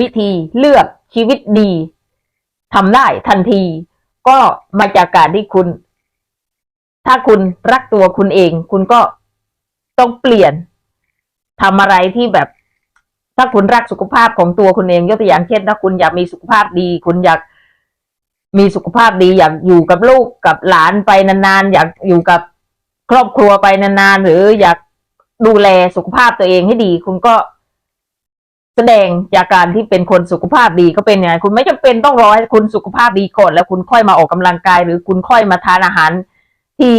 วิธีเลือกชีวิตดีทำได้ทันที ก็มาจากการที่คุณ ถ้าคุณรักตัวคุณเอง คุณก็ต้องเปลี่ยนทำอะไรที่แบบ ถ้าคุณรักสุขภาพของตัวคุณเองยกตัวอย่างเช่นถ้าคุณอยากมีสุขภาพดี คุณอยากมีสุขภาพดีอยากอยู่กับลูกกับหลานไปนานๆ อยากอยู่กับครอบครัวไปนานๆ หรืออยากดูแลสุขภาพตัวเองให้ดี คุณก็ แสดงจากการที่เป็นคนสุขภาพดีก็เป็นยังไงคุณไม่จำเป็นต้องรอให้คุณสุขภาพดีก่อนแล้วคุณค่อยมาออกกำลังกาย หรือคุณค่อยมาทานอาหารที่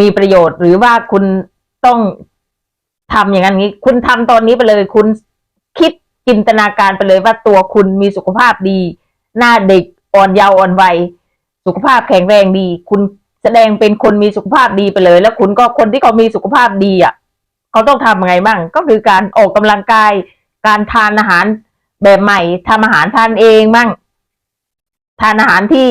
มีประโยชน์ หรือว่าคุณต้องทำอย่างนั้นนี้ คุณทำตอนนี้ไปเลย คุณคิดจินตนาการไปเลยว่าตัวคุณมีสุขภาพดี หน้าเด็กอ่อนเยาว์อ่อนวัยสุขภาพแข็งแรงดี คุณแสดงเป็นคนมีสุขภาพดีไปเลย แล้วคุณก็คนที่เขามีสุขภาพดีอะ เขาต้องทำยังไงบ้าง ก็คือการออกกำลังกาย การทานอาหารแบบใหม่ทำอาหารทานเองบ้าง ทานอาหารที่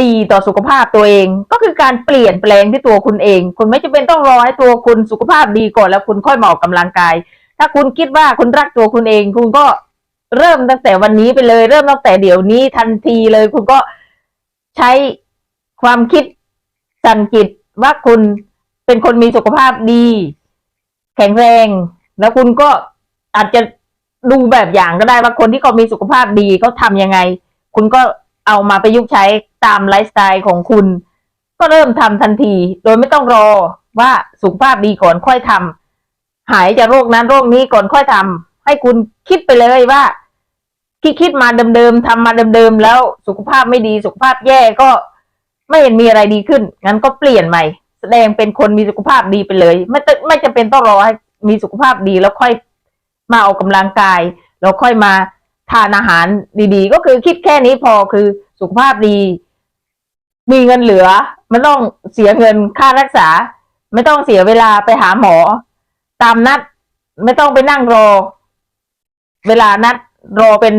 ดีต่อสุขภาพตัวเอง ก็คือการเปลี่ยนแปลงที่ตัวคุณเอง คุณไม่จำเป็นต้องรอให้ตัวคุณสุขภาพดีก่อนแล้วคุณค่อยมาออกกำลังกาย ถ้าคุณคิดว่าคุณรักตัวคุณเอง คุณก็เริ่มตั้งแต่วันนี้ไปเลย เริ่มตั้งแต่เดี๋ยวนี้ทันทีเลย คุณก็ใช้ความคิดสั่นจิตว่าคุณเป็นคนมีสุขภาพดี แข็งแรง แล้วคุณก็อาจจะดูแบบอย่างก็ได้ว่าคนที่เขามีสุขภาพดีเขาทำยังไง คุณก็เอามาประยุกต์ใช้ตามไลฟ์สไตล์ของคุณ ก็เริ่มทำทันที โดยไม่ต้องรอว่าสุขภาพดีก่อนค่อยทำหายจากโรคนั้นโรคนี้ก่อนค่อยทำให้คุณคิดไปเลยว่าคิดคิดมาเดิมๆทำมาเดิมๆแล้วสุขภาพไม่ดีสุขภาพแย่ก็ไม่เห็นมีอะไรดีขึ้น งั้นก็เปลี่ยนใหม่ แสดงเป็นคนมีสุขภาพดีไปเลย ไม่ต้องไม่จำเป็นต้องรอให้มีสุขภาพดีแล้วค่อยมาออกกำลังกาย แล้วค่อยมาทานอาหารดีๆ ก็คือคิดแค่นี้พอคือสุขภาพดี มีเงินเหลือไม่ต้องเสียเงินค่ารักษา ไม่ต้องเสียเวลาไปหาหมอ ตามนัดไม่ต้องไปนั่งรอ เวลานัดรอเป็น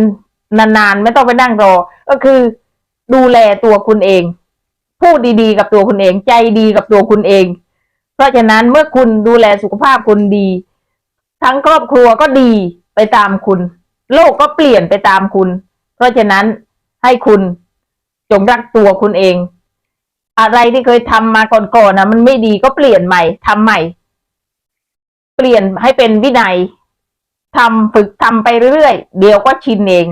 นานๆ ไม่ต้องไปนั่งรอ ก็คือดูแลตัวคุณเอง พูดดีๆ กับตัวคุณเอง ใจดีกับตัวคุณเอง เพราะฉะนั้นเมื่อคุณดูแลสุขภาพคุณดี ทั้งครอบครัวก็ดีไปตามคุณ โลกก็เปลี่ยนไปตามคุณ เพราะฉะนั้นให้คุณจงรักตัวคุณเอง อะไรที่เคยทำมาก่อนๆนะมันไม่ดีก็เปลี่ยนใหม่ทำใหม่ เปลี่ยนให้เป็นวินัยทำฝึกทำไปเรื่อยๆเดี๋ยวก็ชินเอง